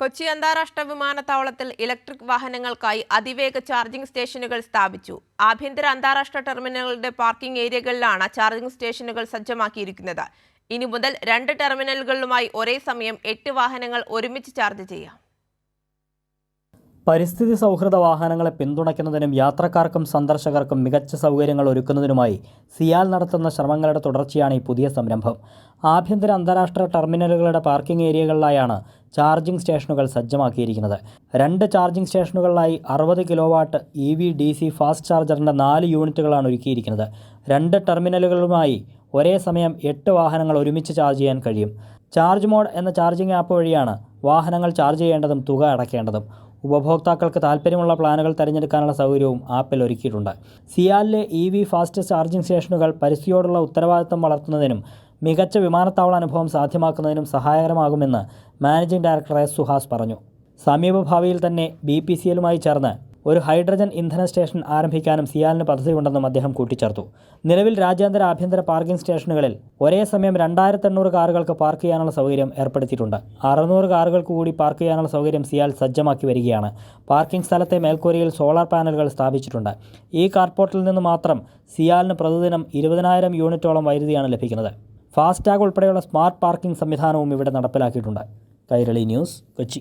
കൊച്ചി അന്താരാഷ്ട്ര വിമാനത്താവളത്തിൽ ഇലക്ട്രിക് വാഹനങ്ങൾക്കായി അതിവേഗ ചാർജിംഗ് സ്റ്റേഷനുകൾ സ്ഥാപിച്ചു. ആഭ്യന്തര അന്താരാഷ്ട്ര ടെർമിനലുകളുടെ പാർക്കിംഗ് ഏരിയകളിലാണ് ചാർജിംഗ് സ്റ്റേഷനുകൾ സജ്ജമാക്കിയിരിക്കുന്നത്. ഇനി മുതൽ രണ്ട് ടെർമിനലുകളിലുമായി ഒരേ സമയം എട്ട് വാഹനങ്ങൾ ഒരുമിച്ച് ചാർജ് ചെയ്യാം. പരിസ്ഥിതി സൗഹൃദ വാഹനങ്ങളെ പിന്തുണയ്ക്കുന്നതിനും യാത്രക്കാർക്കും സന്ദർശകർക്കും മികച്ച സൗകര്യങ്ങൾ ഒരുക്കുന്നതിനുമായി സിയാൽ നടത്തുന്ന ശ്രമങ്ങളുടെ തുടർച്ചയാണ് ഈ പുതിയ സംരംഭം. ആഭ്യന്തര അന്താരാഷ്ട്ര ടെർമിനലുകളുടെ പാർക്കിംഗ് ഏരിയകളിലായാണ് ചാർജിംഗ് സ്റ്റേഷനുകൾ സജ്ജമാക്കിയിരിക്കുന്നത്. രണ്ട് ചാർജിംഗ് സ്റ്റേഷനുകളിലായി അറുപത് kilowatt E V D C fast ചാർജറിന്റെ നാല് യൂണിറ്റുകളാണ് ഒരുക്കിയിരിക്കുന്നത്. രണ്ട് ടെർമിനലുകളുമായി ഒരേ സമയം എട്ട് വാഹനങ്ങൾ ഒരുമിച്ച് ചാർജ് ചെയ്യാൻ കഴിയും. ചാർജ് മോഡ് എന്ന ചാർജിംഗ് ആപ്പ് വഴിയാണ് വാഹനങ്ങൾ ചാർജ് ചെയ്യേണ്ടതും തുക അടയ്ക്കേണ്ടതും. ഉപഭോക്താക്കൾക്ക് താൽപ്പര്യമുള്ള പ്ലാനുകൾ തിരഞ്ഞെടുക്കാനുള്ള സൗകര്യവും ആപ്പിൽ ഒരുക്കിയിട്ടുണ്ട്. സിയാലിലെ ഇ വി ഫാസ്റ്റ് ചാർജിംഗ് സ്റ്റേഷനുകൾ പരിസ്ഥിതിയോടുള്ള ഉത്തരവാദിത്തം വളർത്തുന്നതിനും മികച്ച വിമാനത്താവള അനുഭവം സാധ്യമാക്കുന്നതിനും സഹായകരമാകുമെന്ന് മാനേജിംഗ് ഡയറക്ടർ എസ് സുഹാസ് പറഞ്ഞു. സമീപഭാവിയിൽ തന്നെ ബി പി സി എല്ലുമായി ചേർന്ന് ഒരു ഹൈഡ്രജൻ ഇന്ധന സ്റ്റേഷൻ ആരംഭിക്കാനും സിയാലിന് പദ്ധതിയുണ്ടെന്നും അദ്ദേഹം കൂട്ടിച്ചേർത്തു. നിലവിൽ രാജ്യാന്തര ആഭ്യന്തര പാർക്കിംഗ് സ്റ്റേഷനുകളിൽ ഒരേ സമയം രണ്ടായിരത്തി എണ്ണൂറ് കാറുകൾക്ക് പാർക്ക് ചെയ്യാനുള്ള സൗകര്യം ഏർപ്പെടുത്തിയിട്ടുണ്ട്. അറുന്നൂറ് കാറുകൾക്ക് കൂടി പാർക്ക് ചെയ്യാനുള്ള സൗകര്യം സിയാൽ സജ്ജമാക്കി വരികയാണ്. പാർക്കിംഗ് സ്ഥലത്തെ മേൽക്കൂരയിൽ സോളാർ പാനലുകൾ സ്ഥാപിച്ചിട്ടുണ്ട്. ഈ കാർപോർട്ടിൽ നിന്ന് മാത്രം സിയാലിന് പ്രതിദിനം ഇരുപതിനായിരം യൂണിറ്റോളം വൈദ്യുതിയാണ് ലഭിക്കുന്നത്. ഫാസ്ടാഗ് ഉൾപ്പെടെയുള്ള സ്മാർട്ട് പാർക്കിംഗ് സംവിധാനവും ഇവിടെ നടപ്പിലാക്കിയിട്ടുണ്ട്. കൈരളി ന്യൂസ് കൊച്ചി.